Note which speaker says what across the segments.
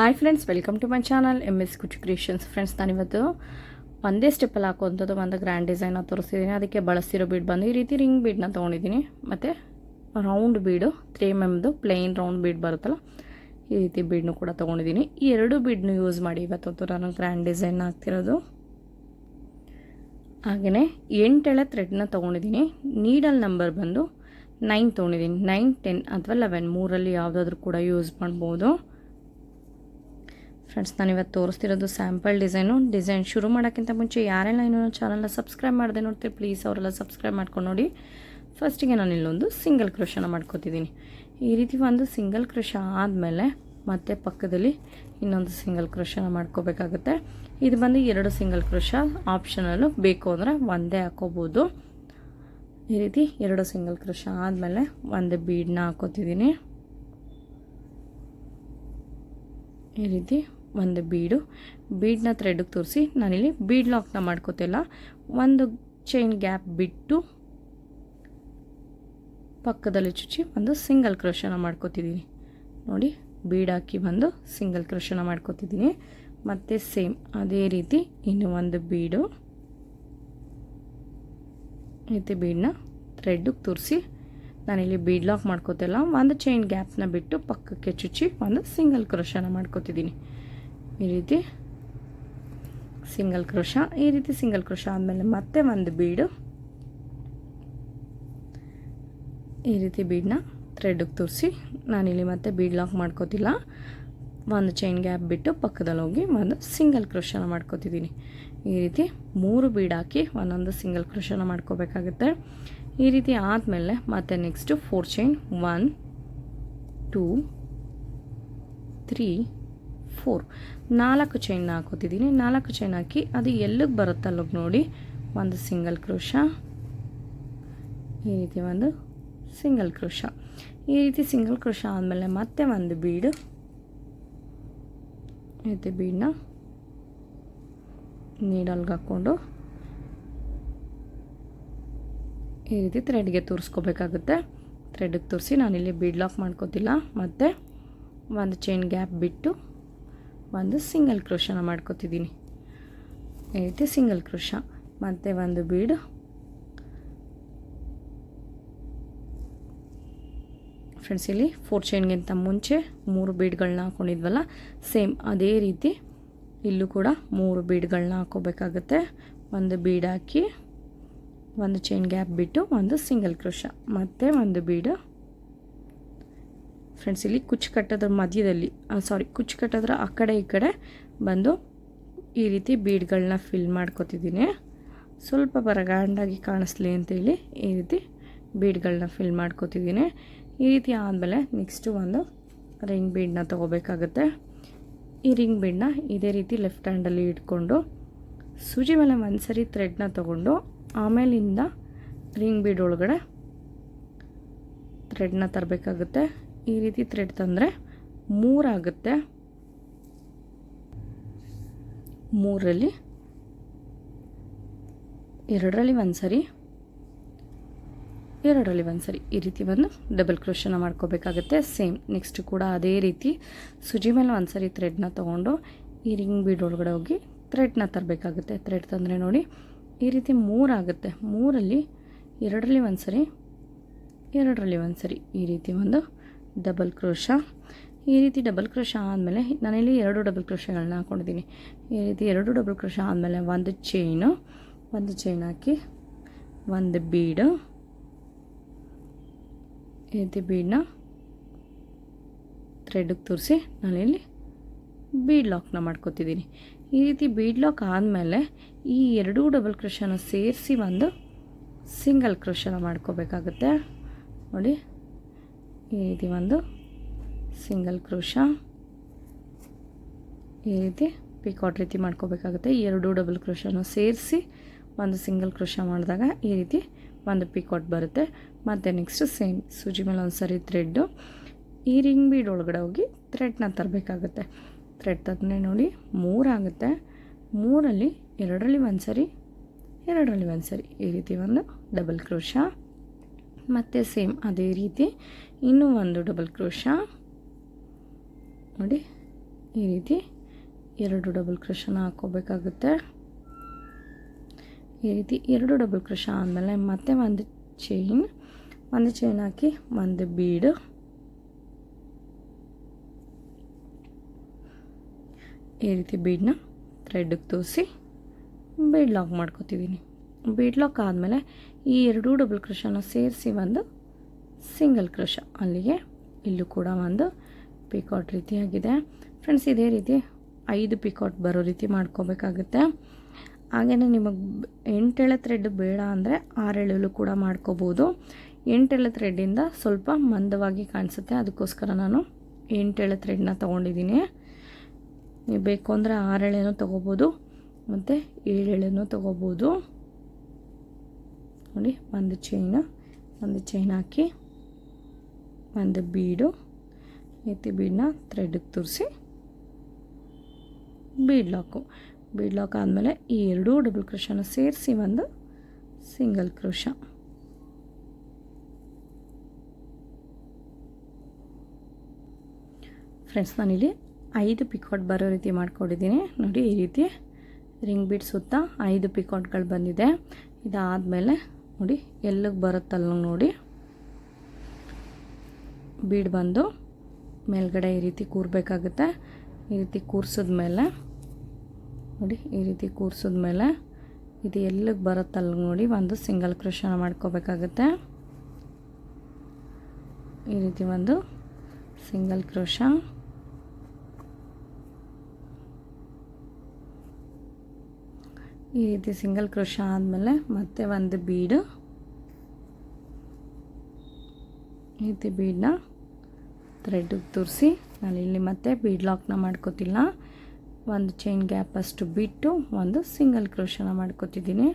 Speaker 1: Hi friends welcome to my channel M S Kuch creations friends ನಾನಿವತ್ತು ಒಂದೇ ಸ್ಟೆಪ್ಪಲ್ಲಿ ಹಾಕುವಂಥದ್ದು ಒಂದು ಗ್ರ್ಯಾಂಡ್ ಡಿಸೈನ್ ತೋರಿಸಿದ್ದೀನಿ. ಅದಕ್ಕೆ ಬಳಸಿರೋ ಬೀಡ್ ಬಂದು ಈ ರೀತಿ ರಿಂಗ್ ಬೀಡನ್ನ ತೊಗೊಂಡಿದ್ದೀನಿ. ಮತ್ತು ರೌಂಡ್ ಬೀಡು ತ್ರೀ ಎಂ ಎಮ್ದು ಪ್ಲೇನ್ ರೌಂಡ್ ಬೀಡ್ ಬರುತ್ತಲ್ಲ, ಈ ರೀತಿ ಬೀಡ್ನು ಕೂಡ ತೊಗೊಂಡಿದ್ದೀನಿ. ಈ ಎರಡು ಬೀಡ್ನು ಯೂಸ್ ಮಾಡಿ ಇವತ್ತೊತ್ತು ನಾನು ಗ್ರ್ಯಾಂಡ್ ಡಿಸೈನ್ ಹಾಕ್ತಿರೋದು. ಹಾಗೆಯೇ ಎಂಟೆಳೆ ಥ್ರೆಡ್ನ ತೊಗೊಂಡಿದ್ದೀನಿ. ನೀಡಲ್ ನಂಬರ್ ಬಂದು ನೈನ್ ತೊಗೊಂಡಿದ್ದೀನಿ. ನೈನ್ ಟೆನ್ ಅಥವಾ ಲೆವೆನ್ ಮೂರಲ್ಲಿ ಯಾವುದಾದ್ರೂ ಕೂಡ ಯೂಸ್ ಮಾಡ್ಬೋದು. ಫ್ರೆಂಡ್ಸ್ ನಾನು ಇವತ್ತು ತೋರಿಸ್ತಿರೋದು ಸ್ಯಾಂಪಲ್ ಡಿಸೈನು ಡಿಸೈನ್ ಶುರು ಮಾಡೋಕ್ಕಿಂತ ಮುಂಚೆ ಯಾರೆಲ್ಲ ಇನ್ನೂ ಚಾನಲ್ನ ಸಬ್ಸ್ಕ್ರೈಬ್ ಮಾಡಿದೆ ನೋಡ್ತೀರಿ ಪ್ಲೀಸ್ ಅವರೆಲ್ಲ ಸಬ್ಸ್ಕ್ರೈಬ್ ಮಾಡ್ಕೊಂಡು ನೋಡಿ. ಫಸ್ಟಿಗೆ ನಾನು ಇಲ್ಲೊಂದು ಸಿಂಗಲ್ ಕ್ರೋಶನ ಮಾಡ್ಕೋತಿದ್ದೀನಿ. ಈ ರೀತಿ ಒಂದು ಸಿಂಗಲ್ ಕ್ರೋಶ ಆದಮೇಲೆ ಮತ್ತೆ ಪಕ್ಕದಲ್ಲಿ ಇನ್ನೊಂದು ಸಿಂಗಲ್ ಕ್ರೋಶನ ಮಾಡ್ಕೋಬೇಕಾಗುತ್ತೆ. ಇದು ಬಂದು ಎರಡು ಸಿಂಗಲ್ ಕ್ರೋಶ ಆಪ್ಷನಲ್ಲು ಬೇಕು ಅಂದರೆ ಒಂದೇ ಹಾಕೋಬೋದು. ಈ ರೀತಿ ಎರಡು ಸಿಂಗಲ್ ಕ್ರೋಶ ಆದಮೇಲೆ ಒಂದೇ ಬೀಡನ್ನ ಹಾಕೋತಿದ್ದೀನಿ. ಈ ರೀತಿ ಒಂದು ಬೀಡು ಬೀಡ್ನ ಥ್ರೆಡ್ಗೆ ತೋರಿಸಿ ನಾನಿಲ್ಲಿ ಬೀಡ್ ಲಾಕ್ನ ಮಾಡ್ಕೋತಿಲ್ಲ ಒಂದು ಚೈನ್ ಗ್ಯಾಪ್ ಬಿಟ್ಟು ಪಕ್ಕದಲ್ಲಿ ಚುಚ್ಚಿ ಒಂದು ಸಿಂಗಲ್ ಕ್ರೋಶನ ಮಾಡ್ಕೋತಿದ್ದೀನಿ ನೋಡಿ, ಬೀಡ್ ಹಾಕಿ ಬಂದು ಸಿಂಗಲ್ ಕ್ರೋಶನ ಮಾಡ್ಕೋತಿದ್ದೀನಿ ಮತ್ತು ಸೇಮ್ ಅದೇ ರೀತಿ ಇನ್ನು ಒಂದು ಬೀಡು ರೀತಿ ಬೀಡನ್ನ ಥ್ರೆಡ್ಗೆ ತೋರಿಸಿ ನಾನಿಲ್ಲಿ ಬೀಡ್ ಲಾಕ್ ಮಾಡ್ಕೋತಿಲ್ಲ ಒಂದು ಚೈನ್ ಗ್ಯಾಪ್ನ ಬಿಟ್ಟು ಪಕ್ಕಕ್ಕೆ ಚುಚ್ಚಿ ಒಂದು ಸಿಂಗಲ್ ಕ್ರೋಶನ ಮಾಡ್ಕೋತಿದ್ದೀನಿ ಈ ರೀತಿ ಸಿಂಗಲ್ ಕ್ರೋಶ, ಈ ರೀತಿ ಸಿಂಗಲ್ ಕ್ರೋಶ ಆದಮೇಲೆ ಮತ್ತೆ ಒಂದು ಬೀಡು. ಈ ರೀತಿ ಬೀಡನ್ನ ಥ್ರೆಡ್ಗೆ ತೋರಿಸಿ, ನಾನಿಲ್ಲಿ ಮತ್ತೆ ಬೀಡ್ ಲಾಕ್ ಮಾಡ್ಕೋತಿಲ್ಲ. ಒಂದು ಚೈನ್ ಗ್ಯಾಪ್ ಬಿಟ್ಟು ಪಕ್ಕದಲ್ಲಿ ಹೋಗಿ ಒಂದು ಸಿಂಗಲ್ ಕ್ರೋಶನ ಮಾಡ್ಕೋತಿದ್ದೀನಿ. ಈ ರೀತಿ ಮೂರು ಬೀಡ್ ಹಾಕಿ ಒಂದೊಂದು ಸಿಂಗಲ್ ಕ್ರೋಶನ ಮಾಡ್ಕೋಬೇಕಾಗುತ್ತೆ. ಈ ರೀತಿ ಆದಮೇಲೆ ಮತ್ತೆ next four chain one two three four ನಾಲ್ಕು ಚೈನ್ ಹಾಕೋತಿದ್ದೀನಿ. ನಾಲ್ಕು ಚೈನ್ ಹಾಕಿ ಅದು ಎಲ್ಲಿಗೆ ಬರುತ್ತಲ್ಲ ನೋಡಿ. ಒಂದು ಸಿಂಗಲ್ ಕ್ರೋಶ ಈ ರೀತಿ ಒಂದು ಸಿಂಗಲ್ ಕ್ರೋಶ ಈ ರೀತಿ ಸಿಂಗಲ್ ಕ್ರೋಶ ಆದಮೇಲೆ ಮತ್ತೆ ಒಂದು ಬೀಡು ಈ ರೀತಿ ಬೀಡನ್ನ ನೀಡಲ್ಗೆ ಹಾಕ್ಕೊಂಡು ಈ ರೀತಿ ಥ್ರೆಡ್ಗೆ ತೋರಿಸ್ಕೋಬೇಕಾಗುತ್ತೆ. ಥ್ರೆಡ್ಗೆ ತೋರಿಸಿ ನಾನಿಲ್ಲಿ ಬೀಡ್ ಲಾಕ್ ಮಾಡ್ಕೋತಿಲ್ಲ. ಮತ್ತು ಒಂದು ಚೈನ್ ಗ್ಯಾಪ್ ಬಿಟ್ಟು ಒಂದು ಸಿಂಗಲ್ ಕ್ರೋಶನ ಮಾಡ್ಕೋತಿದ್ದೀನಿ. ರೀತಿ ಸಿಂಗಲ್ ಕ್ರೋಶ, ಮತ್ತು ಒಂದು ಬೀಡು. ಫ್ರೆಂಡ್ಸ್ ಇಲ್ಲಿ ಫೋರ್ ಚೈನ್ಗಿಂತ ಮುಂಚೆ ಮೂರು ಬೀಡ್ಗಳನ್ನ ಹಾಕ್ಕೊಂಡಿದ್ವಲ್ಲ ಸೇಮ್ ಅದೇ ರೀತಿ ಇಲ್ಲೂ ಕೂಡ ಮೂರು ಬೀಡ್ಗಳನ್ನ ಹಾಕೋಬೇಕಾಗತ್ತೆ. ಒಂದು ಬೀಡ್ ಹಾಕಿ ಒಂದು ಚೈನ್ ಗ್ಯಾಪ್ ಬಿಟ್ಟು ಒಂದು ಸಿಂಗಲ್ ಕ್ರೋಶ, ಮತ್ತು ಒಂದು ಬೀಡು. ಫ್ರೆಂಡ್ಸ್ ಇಲ್ಲಿ ಕುಚ್ಚು ಕಟ್ಟೋದ್ರ ಮಧ್ಯದಲ್ಲಿ ಸಾರಿ ಕುಚ್ಚು ಕಟ್ಟೋದ್ರ ಆ ಕಡೆ, ಈ ಕಡೆ ಬಂದು ಈ ರೀತಿ ಬೀಡ್ಗಳನ್ನ ಫಿಲ್ ಮಾಡ್ಕೊತಿದ್ದೀನಿ. ಸ್ವಲ್ಪ ಬರಗಾಂಡಾಗಿ ಕಾಣಿಸ್ಲಿ ಅಂತೇಳಿ ಈ ರೀತಿ ಬೀಡ್ಗಳನ್ನ ಫಿಲ್ ಮಾಡ್ಕೊತಿದ್ದೀನಿ. ಈ ರೀತಿ ಆದಮೇಲೆ ನೆಕ್ಸ್ಟು ಒಂದು ರಿಂಗ್ ಬೀಡನ್ನ ತೊಗೋಬೇಕಾಗುತ್ತೆ. ಈ ರಿಂಗ್ ಬೀಡನ್ನ ಇದೇ ರೀತಿ ಲೆಫ್ಟ್ ಹ್ಯಾಂಡಲ್ಲಿ ಇಟ್ಕೊಂಡು ಸೂಜಿ ಮೇಲೆ ಒಂದು ಸರಿ ಥ್ರೆಡ್ನ ತೊಗೊಂಡು ಆಮೇಲಿಂದ ರಿಂಗ್ ಬೀಡ್ ಒಳಗಡೆ ಥ್ರೆಡ್ನ ತರಬೇಕಾಗುತ್ತೆ. ಈ ರೀತಿ ಥ್ರೆಡ್ ತಂದರೆ ಮೂರಾಗುತ್ತೆ ಮೂರರಲ್ಲಿ ಎರಡರಲ್ಲಿ ಒಂದು ಸರಿ, ಎರಡರಲ್ಲಿ ಒಂದು ಸರಿ ಈ ರೀತಿ ಬಂದು ಡಬಲ್ ಕ್ರೋಶನ ಮಾಡ್ಕೋಬೇಕಾಗುತ್ತೆ. ಸೇಮ್ ನೆಕ್ಸ್ಟ್ ಕೂಡ ಅದೇ ರೀತಿ ಸುಜಿ ಮೇಲೆ ಒಂದು ಸರಿ ಥ್ರೆಡ್ನ ತೊಗೊಂಡು ಈ ರಿಂಗ್ ಬೀಡ್ ಒಳಗಡೆ ಹೋಗಿ ಥ್ರೆಡ್ನ ತರಬೇಕಾಗುತ್ತೆ. ಥ್ರೆಡ್ ತಂದರೆ ನೋಡಿ ಈ ರೀತಿ ಮೂರಾಗುತ್ತೆ ಮೂರಲ್ಲಿ ಎರಡರಲ್ಲಿ ಒಂದು ಸರಿ, ಎರಡರಲ್ಲಿ ಒಂದು ಸರಿ ಈ ರೀತಿ ಒಂದು ಡಬಲ್ ಕ್ರೋಶ. ಈ ರೀತಿ ಡಬಲ್ ಕ್ರೋಶ ಆದಮೇಲೆ ನಾನಿಲ್ಲಿ ಎರಡು ಡಬಲ್ ಕ್ರೋಶಗಳನ್ನ ಹಾಕ್ಕೊಂಡಿದ್ದೀನಿ ಈ ರೀತಿ ಎರಡು ಡಬಲ್ ಕ್ರೋಶ ಆದಮೇಲೆ ಒಂದು ಚೈನು, ಒಂದು ಚೈನ್ ಹಾಕಿ ಒಂದು ಬೀಡು, ಈ ರೀತಿ ಬೀಡನ್ನ ಥ್ರೆಡ್ಗೆ ತೋರಿಸಿ ನಾನಿಲ್ಲಿ ಬೀಡ್ ಲಾಕ್ನ ಮಾಡ್ಕೊತಿದ್ದೀನಿ. ಈ ರೀತಿ ಬೀಡ್ ಲಾಕ್ ಆದಮೇಲೆ ಈ ಎರಡೂ ಡಬಲ್ ಕ್ರೋಶನ ಸೇರಿಸಿ ಒಂದು ಸಿಂಗಲ್ ಕ್ರೋಶನ ಮಾಡ್ಕೋಬೇಕಾಗುತ್ತೆ. ನೋಡಿ. ಈ ರೀತಿ ಒಂದು ಸಿಂಗಲ್ ಕ್ರೋಶ. ಈ ರೀತಿ ಪಿಕಾಟ್ ರೀತಿ ಮಾಡ್ಕೋಬೇಕಾಗುತ್ತೆ. ಎರಡು ಡಬಲ್ ಕ್ರೋಶನ ಸೇರಿಸಿ ಒಂದು ಸಿಂಗಲ್ ಕ್ರೋಶ ಮಾಡಿದಾಗ ಈ ರೀತಿ ಒಂದು ಪಿಕಾಟ್ ಬರುತ್ತೆ. ಮತ್ತು ನೆಕ್ಸ್ಟ್ ಸೇಮ್ ಸೂಜಿ ಮೇಲೆ ಒಂದು ಸರಿ ಥ್ರೆಡ್ಡು ಈ ರಿಂಗ್ ಬೀಡ್ ಒಳಗಡೆ ಹೋಗಿ ಥ್ರೆಡ್ನ ತರಬೇಕಾಗುತ್ತೆ. ಥ್ರೆಡ್ ತಂದರೆ ನೋಡಿ ಮೂರಾಗುತ್ತೆ ಮೂರಲ್ಲಿ ಎರಡರಲ್ಲಿ ಒಂದು ಸರಿ ಎರಡರಲ್ಲಿ ಒಂದು ಸರಿ ಈ ರೀತಿ ಒಂದು ಡಬಲ್ ಕ್ರೋಶ. ಮತ್ತು ಸೇಮ್ ಅದೇ ರೀತಿ ಇನ್ನೂ ಒಂದು ಡಬಲ್ ಕ್ರೋಶ ನೋಡಿ, ಈ ರೀತಿ ಎರಡು ಡಬಲ್ ಕ್ರೋಶನ ಹಾಕೋಬೇಕಾಗುತ್ತೆ ಈ ರೀತಿ ಎರಡು ಡಬಲ್ ಕ್ರೋಶ ಆದಮೇಲೆ ಮತ್ತೆ ಒಂದು ಚೈನ್ ಒಂದು ಚೈನ್ ಹಾಕಿ ಒಂದು ಬೀಡು ಈ ರೀತಿ ಬೀಡನ್ನ ಥ್ರೆಡ್ಗೆ ತೋರಿಸಿ ಬೀಡ್ ಲಾಕ್ ಮಾಡ್ಕೊತಿದ್ದೀನಿ ಬೀಡ್ ಲಾಕ್ ಆದಮೇಲೆ ಈ ಎರಡೂ ಡಬಲ್ ಕ್ರೋಶನ ಸೇರಿಸಿ ಒಂದು ಸಿಂಗಲ್ ಕ್ರೋಶ ಅಲ್ಲಿಗೆ. ಇಲ್ಲೂ ಕೂಡ ಒಂದು ಪಿಕಾಟ್ ರೀತಿಯಾಗಿದೆ. ಫ್ರೆಂಡ್ಸ್ ಇದೇ ರೀತಿ ಐದು ಪಿಕಾಟ್ ಬರೋ ರೀತಿ ಮಾಡ್ಕೋಬೇಕಾಗುತ್ತೆ. ಹಾಗೆಯೇ ನಿಮಗೆ ಎಂಟೆಳೆ ಥ್ರೆಡ್ ಬೇಡ ಅಂದರೆ ಆರೇಳಲು ಕೂಡ ಮಾಡ್ಕೋಬೋದು. ಎಂಟೆಳೆ ಥ್ರೆಡ್ಡಿಂದ ಸ್ವಲ್ಪ ಮಂದವಾಗಿ ಕಾಣಿಸುತ್ತೆ. ಅದಕ್ಕೋಸ್ಕರ ನಾನು ಎಂಟೆಳೆ ಥ್ರೆಡ್ನ ತೊಗೊಂಡಿದ್ದೀನಿ. ನೀವು ಬೇಕು ಅಂದರೆ ಆರೇಳೆನೂ ತೊಗೋಬೋದು, ಮತ್ತು ಏಳೆಳೆನೂ ತೊಗೋಬೋದು. ನೋಡಿ, ಒಂದು ಚೈನ್ ಒಂದು ಚೈನ್ ಹಾಕಿ, ಒಂದು ಬೀಡು ಎತ್ತಿ ಬೀಡನ್ನ ಥ್ರೆಡ್ಗೆ ತುರಿಸಿ ಬೀಡ್ ಲಾಕು ಬೀಡ್ ಲಾಕ್ ಆದಮೇಲೆ ಈ ಎರಡೂ ಡಬಲ್ ಕ್ರೋಶನ ಸೇರಿಸಿ ಒಂದು ಸಿಂಗಲ್ ಕ್ರೋಶ ಫ್ರೆಂಡ್ಸ್ ನಾನಿಲ್ಲಿ ಐದು ಪಿಕೋಟ್ ಬರೋ ರೀತಿ ಮಾಡ್ಕೊಂಡಿದ್ದೀನಿ. ನೋಡಿ, ಈ ರೀತಿ ರಿಂಗ್ ಬೀಡ್ ಸುತ್ತ ಐದು ಪಿಕಾಟ್ಗಳು ಬಂದಿದೆ. ಇದಾದಮೇಲೆ ನೋಡಿ, ಎಲ್ಲಿಗೆ ಬರುತ್ತಲ್ಲ ನೋಡಿ. ಬೀಡ್ ಬಂದು ಮೇಲ್ಗಡೆ ಈ ರೀತಿ ಕೂರಬೇಕಾಗುತ್ತೆ. ಈ ರೀತಿ ಕೂರಿಸಿದ್ಮೇಲೆ ನೋಡಿ, ಈ ರೀತಿ ಕೂರಿಸಿದ್ಮೇಲೆ ಇದು ಎಲ್ಲಿಗೆ ಬರುತ್ತಲ್ಲ ನೋಡಿ, ಒಂದು ಸಿಂಗಲ್ ಕ್ರೋಶನ ಮಾಡ್ಕೋಬೇಕಾಗುತ್ತೆ. ಈ ರೀತಿ ಒಂದು ಸಿಂಗಲ್ ಕ್ರೋಶ ಈ ರೀತಿ ಸಿಂಗಲ್ ಕ್ರೋಶ ಆದಮೇಲೆ ಮತ್ತೆ ಒಂದು ಬೀಡು. ಈ ರೀತಿ ಬೀಡನ್ನ ಥ್ರೆಡ್ಗೆ ತೋರಿಸಿ, ನಾನು ಇಲ್ಲಿ ಮತ್ತೆ ಬೀಡ್ ಲಾಕ್ನ ಮಾಡ್ಕೋತಿಲ್ಲ. ಒಂದು ಚೈನ್ ಗ್ಯಾಪ್ ಅಷ್ಟು ಬಿಟ್ಟು ಒಂದು ಸಿಂಗಲ್ ಕ್ರೋಶನ ಮಾಡ್ಕೋತಿದ್ದೀನಿ.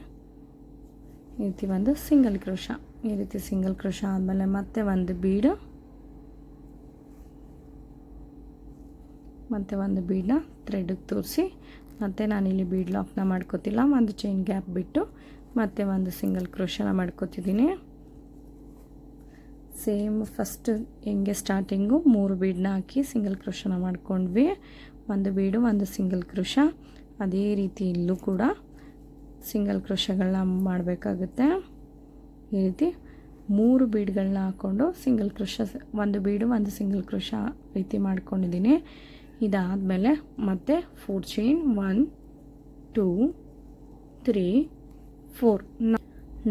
Speaker 1: ಈ ರೀತಿ ಒಂದು ಸಿಂಗಲ್ ಕ್ರೋಶ ಈ ರೀತಿ ಸಿಂಗಲ್ ಕ್ರೋಶ ಆದಮೇಲೆ ಮತ್ತೆ ಒಂದು ಬೀಡು. ಮತ್ತೆ ಒಂದು ಬೀಡನ್ನ ಥ್ರೆಡ್ಗೆ ತೋರಿಸಿ ಮತ್ತು ನಾನಿಲ್ಲಿ ಬೀಡ್ ಲಾಕ್ನ ಮಾಡ್ಕೋತಿಲ್ಲ, ಒಂದು ಚೈನ್ ಗ್ಯಾಪ್ ಬಿಟ್ಟು ಮತ್ತೆ ಒಂದು ಸಿಂಗಲ್ ಕ್ರೋಶನ ಮಾಡ್ಕೋತಿದ್ದೀನಿ. ಸೇಮ್ ಫಸ್ಟ್ ಹೆಂಗೆ ಸ್ಟಾರ್ಟಿಂಗು ಮೂರು ಬೀಡನ್ನ ಹಾಕಿ ಸಿಂಗಲ್ ಕ್ರೋಶನ ಮಾಡ್ಕೊಂಡ್ವಿ. ಒಂದು ಬೀಡು ಒಂದು ಸಿಂಗಲ್ ಕ್ರೋಶ ಅದೇ ರೀತಿ ಇಲ್ಲೂ ಕೂಡ ಸಿಂಗಲ್ ಕ್ರೋಶಗಳನ್ನ ಮಾಡಬೇಕಾಗುತ್ತೆ. ಈ ರೀತಿ ಮೂರು ಬೀಡ್ಗಳನ್ನ ಹಾಕ್ಕೊಂಡು ಸಿಂಗಲ್ ಕ್ರೋಶ ಒಂದು ಬೀಡು ಒಂದು ಸಿಂಗಲ್ ಕ್ರೋಶ ರೀತಿ ಮಾಡ್ಕೊಂಡಿದ್ದೀನಿ. ಇದಾದಮೇಲೆ ಮತ್ತೆ four chain one two three four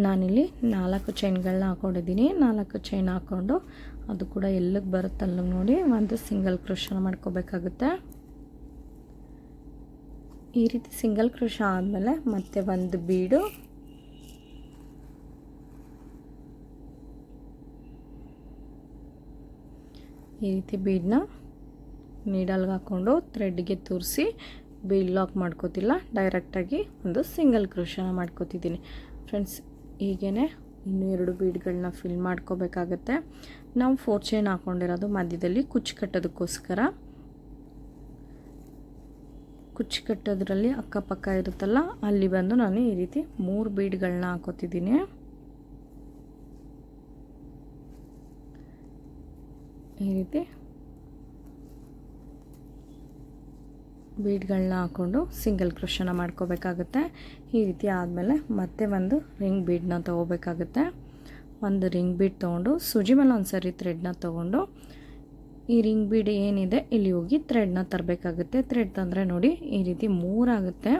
Speaker 1: ನಾನಿಲ್ಲಿ ನಾಲ್ಕು ಚೈನ್ಗಳನ್ನ ಹಾಕೊಂಡಿದ್ದೀನಿ. ನಾಲ್ಕು ಚೈನ್ ಹಾಕ್ಕೊಂಡು ಅದು ಕೂಡ ಎಲ್ಲಿಗೆ ಬರುತ್ತಲ್ಲ ನೋಡಿ ಒಂದು ಸಿಂಗಲ್ ಕ್ರೋಶನ ಮಾಡ್ಕೋಬೇಕಾಗುತ್ತೆ. ಈ ರೀತಿ ಸಿಂಗಲ್ ಕ್ರೋಶ ಆದಮೇಲೆ ಮತ್ತೆ ಒಂದು ಬೀಡು. ಈ ರೀತಿ ಬೀಡನ್ನ ನೀಡಲ್ಗೆ ಹಾಕ್ಕೊಂಡು ಥ್ರೆಡ್ಗೆ ತೂರಿಸಿ ಬೀಲ್ ಲಾಕ್ ಮಾಡ್ಕೋತಿಲ್ಲ. ಡೈರೆಕ್ಟಾಗಿ ಒಂದು ಸಿಂಗಲ್ ಕ್ರೋಶನ ಮಾಡ್ಕೋತಿದ್ದೀನಿ. ಫ್ರೆಂಡ್ಸ್ ಹೀಗೇ ಇನ್ನೂ ಎರಡು ಬೀಡ್ಗಳನ್ನ ಫಿಲ್ ಮಾಡ್ಕೋಬೇಕಾಗತ್ತೆ. ನಾವು ಫೋರ್ ಚೈನ್ ಹಾಕ್ಕೊಂಡಿರೋದು ಮಧ್ಯದಲ್ಲಿ ಕುಚ್ಚು ಕಟ್ಟೋದಕ್ಕೋಸ್ಕರ. ಕುಚ್ಚು ಕಟ್ಟೋದ್ರಲ್ಲಿ ಅಕ್ಕಪಕ್ಕ ಇರುತ್ತಲ್ಲ, ಅಲ್ಲಿ ಬಂದು ನಾನು ಈ ರೀತಿ ಮೂರು ಬೀಡ್ಗಳನ್ನ ಹಾಕೋತಿದ್ದೀನಿ. ಈ ರೀತಿ ಬೀಡ್ಗಳನ್ನ ಹಾಕ್ಕೊಂಡು ಸಿಂಗಲ್ ಕ್ರೋಶನ ಮಾಡ್ಕೋಬೇಕಾಗುತ್ತೆ. ಈ ರೀತಿ ಆದಮೇಲೆ ಮತ್ತೆ ಒಂದು ರಿಂಗ್ ಬೀಡನ್ನ ತೊಗೋಬೇಕಾಗುತ್ತೆ. ಒಂದು ರಿಂಗ್ ಬೀಡ್ ತೊಗೊಂಡು ಸೂಜಿ ಮೇಲೆ ಒಂದು ಸರಿ ಥ್ರೆಡ್ನ ತೊಗೊಂಡು ಈ ರಿಂಗ್ ಬೀಡ್ ಏನಿದೆ ಇಲ್ಲಿ ಹೋಗಿ ಥ್ರೆಡ್ನ ತರಬೇಕಾಗುತ್ತೆ. ಥ್ರೆಡ್ ತಂದರೆ ನೋಡಿ ಈ ರೀತಿ ಮೂರಾಗುತ್ತೆ.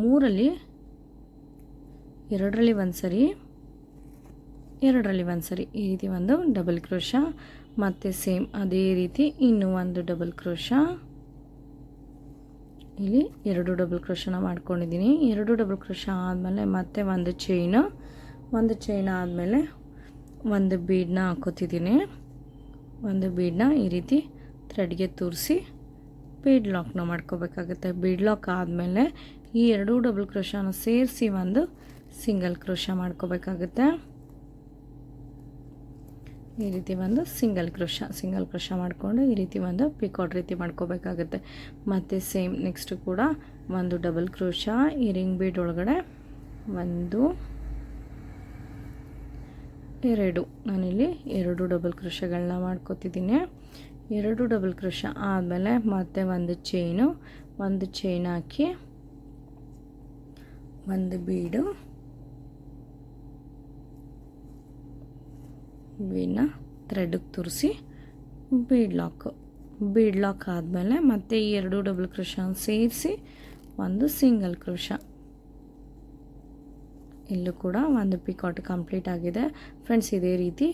Speaker 1: ಮೂರಲ್ಲಿ ಎರಡರಲ್ಲಿ ಒಂದು ಸರಿ, ಎರಡರಲ್ಲಿ ಒಂದು ಸರಿ ಈ ರೀತಿ ಒಂದು ಡಬಲ್ ಕ್ರೋಶ, ಮತ್ತು ಸೇಮ್ ಅದೇ ರೀತಿ ಇನ್ನೂ ಒಂದು ಡಬಲ್ ಕ್ರೋಶ. ಇಲ್ಲಿ ಎರಡು ಡಬಲ್ ಕ್ರೋಶನ ಮಾಡ್ಕೊಂಡಿದ್ದೀನಿ. ಎರಡು ಡಬಲ್ ಕ್ರೋಶ ಆದಮೇಲೆ ಮತ್ತೆ ಒಂದು ಚೈನು ಒಂದು ಚೈನ್ ಆದಮೇಲೆ ಒಂದು ಬೀಡನ್ನ ಹಾಕೋತಿದ್ದೀನಿ. ಒಂದು ಬೀಡನ್ನ ಈ ರೀತಿ ಥ್ರೆಡ್ಗೆ ತೂರಿಸಿ ಬೀಡ್ ಲಾಕ್ನ ಮಾಡ್ಕೋಬೇಕಾಗುತ್ತೆ. ಬೀಡ್ ಲಾಕ್ ಆದಮೇಲೆ ಈ ಎರಡೂ ಡಬಲ್ ಕ್ರೋಶನ ಸೇರಿಸಿ ಒಂದು ಸಿಂಗಲ್ ಕ್ರೋಶ ಮಾಡ್ಕೋಬೇಕಾಗುತ್ತೆ. ಈ ರೀತಿ ಒಂದು ಸಿಂಗಲ್ ಕ್ರೋಶ ಸಿಂಗಲ್ ಕ್ರೋಶ ಮಾಡಿಕೊಂಡು ಈ ರೀತಿ ಒಂದು ಪಿಕಾಟ್ ರೀತಿ ಮಾಡ್ಕೋಬೇಕಾಗುತ್ತೆ. ಮತ್ತು ಸೇಮ್ ನೆಕ್ಸ್ಟ್ ಕೂಡ ಒಂದು ಡಬಲ್ ಕ್ರೋಶ ಈ ರಿಂಗ್ ಬೀಡ್ ಒಳಗಡೆ ಒಂದು, ಎರಡು. ನಾನಿಲ್ಲಿ ಎರಡು ಡಬಲ್ ಕ್ರೋಶಗಳನ್ನ ಮಾಡ್ಕೋತಿದ್ದೀನಿ. ಎರಡು ಡಬಲ್ ಕ್ರೋಶ ಆದಮೇಲೆ ಮತ್ತೆ ಒಂದು ಚೈನು, ಒಂದು ಚೈನ್ ಹಾಕಿ ಒಂದು ಬೀಡು. ಬೀಡನ್ನ ಥ್ರೆಡ್ಗೆ ತುರಿಸಿ ಬೀಡ್ ಲಾಕು ಬೀಡ್ ಲಾಕ್ ಆದಮೇಲೆ ಮತ್ತೆ ಈ ಎರಡು ಡಬಲ್ ಕ್ರೋಶ ಸೇರಿಸಿ ಒಂದು ಸಿಂಗಲ್ ಕ್ರೋಶ ಇಲ್ಲೂ ಕೂಡ ಒಂದು ಪಿಕಾಟ್ ಕಂಪ್ಲೀಟ್ ಆಗಿದೆ. ಫ್ರೆಂಡ್ಸ್ ಇದೇ ರೀತಿ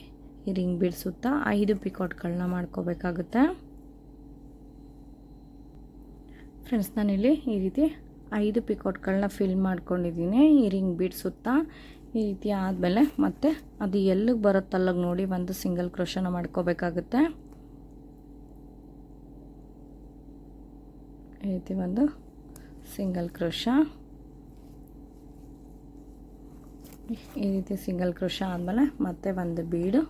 Speaker 1: ಈ ರಿಂಗ್ ಬೀಡ್ ಸುತ್ತ ಐದು ಪಿಕಾಟ್ಗಳನ್ನ ಮಾಡ್ಕೋಬೇಕಾಗುತ್ತೆ. ಫ್ರೆಂಡ್ಸ್ ನಾನಿಲ್ಲಿ ಈ ರೀತಿ ಐದು ಪಿಕಾಟ್ಗಳನ್ನ ಫಿಲ್ ಮಾಡ್ಕೊಂಡಿದ್ದೀನಿ. ಈ ರಿಂಗ್ ಬಿಡಿಸುತ್ತಾ ಸುತ್ತ ಈ ರೀತಿ ಆದಮೇಲೆ ಮತ್ತೆ ಅದು ಎಲ್ಲಿಗೆ ಬರುತ್ತಲ್ಲಿಗೆ ನೋಡಿ ಒಂದು ಸಿಂಗಲ್ ಕ್ರೋಶನ ಮಾಡ್ಕೋಬೇಕಾಗುತ್ತೆ. ಈ ರೀತಿ ಒಂದು ಸಿಂಗಲ್ ಕ್ರೋಶ. ಈ ರೀತಿ ಸಿಂಗಲ್ ಕ್ರೋಶ ಆದಮೇಲೆ ಮತ್ತೆ ಒಂದು ಬೀಡು.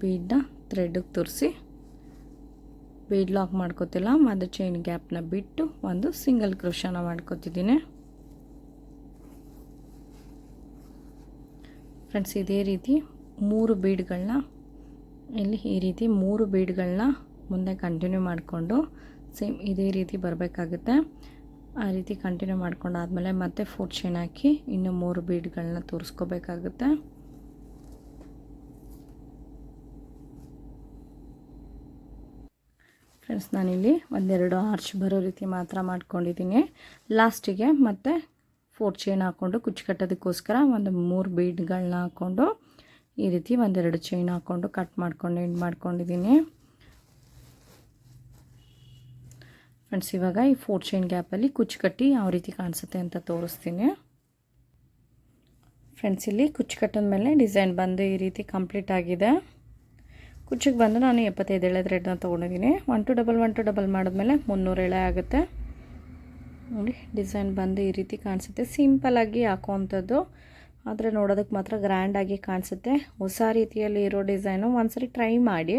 Speaker 1: ಬೀಡನ್ನ ಥ್ರೆಡ್ಗೆ ತುರಿಸಿ ಬೀಡ್ ಲಾಕ್ ಮಾಡ್ಕೋತಿಲ್ಲ ಮತ್ತು ಚೈನ್ ಗ್ಯಾಪ್ನ ಬಿಟ್ಟು ಒಂದು ಸಿಂಗಲ್ ಕ್ರೋಶನ ಮಾಡ್ಕೋತಿದ್ದೀನಿ. ಫ್ರೆಂಡ್ಸ್ ಇದೇ ರೀತಿ ಮೂರು ಬೀಡ್ಗಳನ್ನ ಇಲ್ಲಿ ಈ ರೀತಿ ಮೂರು ಬೀಡ್ಗಳನ್ನ ಮುಂದೆ ಕಂಟಿನ್ಯೂ ಮಾಡಿಕೊಂಡು ಸೇಮ್ ಇದೇ ರೀತಿ ಬರಬೇಕಾಗುತ್ತೆ. ಆ ರೀತಿ ಕಂಟಿನ್ಯೂ ಮಾಡ್ಕೊಂಡಾದಮೇಲೆ ಮತ್ತೆ ಫೋರ್ ಚೈನ್ ಹಾಕಿ ಇನ್ನು ಮೂರು ಬೀಡ್ಗಳನ್ನ ತೋರಿಸ್ಕೋಬೇಕಾಗುತ್ತೆ. ಫ್ರೆಂಡ್ಸ್ ನಾನಿಲ್ಲಿ ಒಂದೆರಡು ಆರ್ಚ್ ಬರೋ ರೀತಿ ಮಾತ್ರ ಮಾಡ್ಕೊಂಡಿದ್ದೀನಿ. ಲಾಸ್ಟಿಗೆ ಮತ್ತೆ ಫೋರ್ ಚೈನ್ ಹಾಕ್ಕೊಂಡು ಕುಚ್ಚು ಕಟ್ಟೋದಕ್ಕೋಸ್ಕರ ಒಂದು ಮೂರು ಬೀಡ್ಗಳನ್ನ ಹಾಕ್ಕೊಂಡು ಈ ರೀತಿ ಒಂದೆರಡು ಚೈನ್ ಹಾಕ್ಕೊಂಡು ಕಟ್ ಮಾಡ್ಕೊಂಡು ಎಂಡ್ ಮಾಡ್ಕೊಂಡಿದ್ದೀನಿ. ಫ್ರೆಂಡ್ಸ್, ಇವಾಗ ಈ ಫೋರ್ ಚೈನ್ ಗ್ಯಾಪಲ್ಲಿ ಕುಚ್ಚು ಕಟ್ಟಿ ಯಾವ ರೀತಿ ಕಾಣಿಸುತ್ತೆ ಅಂತ ತೋರಿಸ್ತೀನಿ. ಫ್ರೆಂಡ್ಸ್, ಇಲ್ಲಿ ಕುಚ್ಚು ಕಟ್ಟಿದ ಮೇಲೆ ಡಿಸೈನ್ ಬಂದು ಈ ರೀತಿ ಕಂಪ್ಲೀಟ್ ಆಗಿದೆ. ಕುಚ್ಚಿಗೆ ಬಂದು ನಾನು ಎಪ್ಪತ್ತೈದು ಎಳೆ ಥ್ರೆಡ್ನ ತೊಗೊಂಡಿದ್ದೀನಿ. One two double one two double ಮಾಡಿದ್ಮೇಲೆ ಮುನ್ನೂರು ಎಳೆ ಆಗುತ್ತೆ. ನೋಡಿ, ಡಿಸೈನ್ ಬಂದು ಈ ರೀತಿ ಕಾಣಿಸುತ್ತೆ. ಸಿಂಪಲಾಗಿ ಹಾಕೋವಂಥದ್ದು. ಆದರೆ ನೋಡೋದಕ್ಕೆ ಮಾತ್ರ ಗ್ರ್ಯಾಂಡಾಗಿ ಕಾಣಿಸುತ್ತೆ. ಹೊಸ ರೀತಿಯಲ್ಲಿ ಇರೋ ಡಿಸೈನು ಒಂದ್ಸರಿ ಟ್ರೈ ಮಾಡಿ.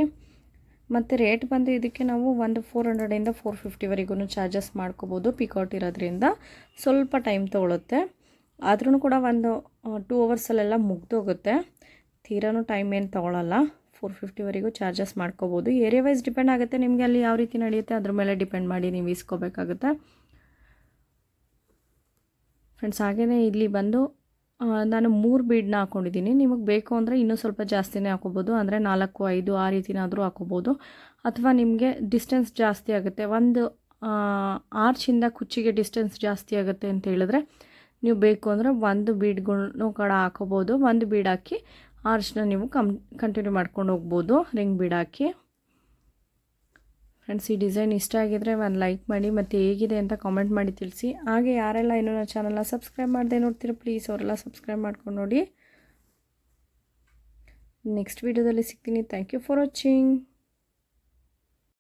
Speaker 1: ಮತ್ತು ರೇಟ್ ಬಂದು ಇದಕ್ಕೆ ನಾವು ಒಂದು ಫೋರ್ ಹಂಡ್ರೆಡಿಂದ ಫೋರ್ ಫಿಫ್ಟಿವರೆಗೂ ಚಾರ್ಜಸ್ ಮಾಡ್ಕೋಬೋದು ಪಿಕೌಟ್ ಇರೋದ್ರಿಂದ. ಸ್ವಲ್ಪ ಟೈಮ್ ತೊಗೊಳುತ್ತೆ. ಆದ್ರೂ ಕೂಡ ಒಂದು ಟೂ ಅವರ್ಸಲ್ಲೆಲ್ಲ ಮುಗ್ದೋಗುತ್ತೆ ತೀರಾನು ಟೈಮ್ ಏನು ತೊಗೊಳಲ್ಲ. ಫೋರ್ ಫಿಫ್ಟಿವರೆಗೂ ಚಾರ್ಜಸ್ ಮಾಡ್ಕೋಬೋದು. ಏರಿಯಾ ವೈಸ್ ಡಿಪೆಂಡ್ ಆಗುತ್ತೆ ನಿಮಗೆ ಅಲ್ಲಿ ಯಾವ ರೀತಿ ನಡೆಯುತ್ತೆ. ಅದ್ರ ಮೇಲೆ ಡಿಪೆಂಡ್ ಮಾಡಿ ನೀವು ಇಸ್ಕೋಬೇಕಾಗುತ್ತೆ ಫ್ರೆಂಡ್ಸ್ ಹಾಗೆಯೇ ಇಲ್ಲಿ ಬಂದು ನಾನು ಮೂರು ಬೀಡ್ನ ಹಾಕ್ಕೊಂಡಿದ್ದೀನಿ ನಿಮಗೆ ಬೇಕು ಅಂದರೆ ಇನ್ನೂ ಸ್ವಲ್ಪ ಜಾಸ್ತಿನೇ ಹಾಕೋಬೋದು. ಅಂದರೆ ನಾಲ್ಕು, ಐದು ಆ ರೀತಿನಾದರೂ ಹಾಕೋಬೋದು. ಅಥವಾ ನಿಮಗೆ ಡಿಸ್ಟೆನ್ಸ್ ಜಾಸ್ತಿ ಆಗುತ್ತೆ. ಒಂದು ಆರ್ಚಿಂದ ಕುಚ್ಚಿಗೆ ಡಿಸ್ಟೆನ್ಸ್ ಜಾಸ್ತಿ ಆಗುತ್ತೆ ಅಂತ ಹೇಳಿದ್ರೆ, ನೀವು ಬೇಕು ಅಂದರೆ ಒಂದು ಬೀಡ್ಗಳನ್ನೂ ಕೂಡ ಹಾಕೋಬೋದು. ಒಂದು ಬೀಡ್ ಹಾಕಿ ಆರ್ಚನ್ನ ನೀವು ಕಮ್ ಕಂಟಿನ್ಯೂ ಮಾಡ್ಕೊಂಡು ಹೋಗ್ಬೋದು. ರಿಂಗ್ ಬೀಡ್ ಹಾಕಿ. ಫ್ರೆಂಡ್ಸ್ ಈ ಡಿಸೈನ್ ಇಷ್ಟ ಆಗಿದ್ರೆ ಒಂದು ಲೈಕ್ ಮಾಡಿ ಮತ್ತು ಹೇಗಿದೆ ಅಂತ ಕಾಮೆಂಟ್ ಮಾಡಿ ತಿಳಿಸಿ. ಹಾಗೆ ಯಾರೆಲ್ಲ ಇನ್ನೂ ನನ್ನ ಚಾನಲ್ನ ಸಬ್ಸ್ಕ್ರೈಬ್ ಮಾಡದೆ ನೋಡ್ತೀರ ಪ್ಲೀಸ್ ಅವರೆಲ್ಲ ಸಬ್ಸ್ಕ್ರೈಬ್ ಮಾಡ್ಕೊಂಡು ನೋಡಿ. ನೆಕ್ಸ್ಟ್ ವೀಡಿಯೋದಲ್ಲಿ ಸಿಗ್ತೀನಿ. Thank you for watching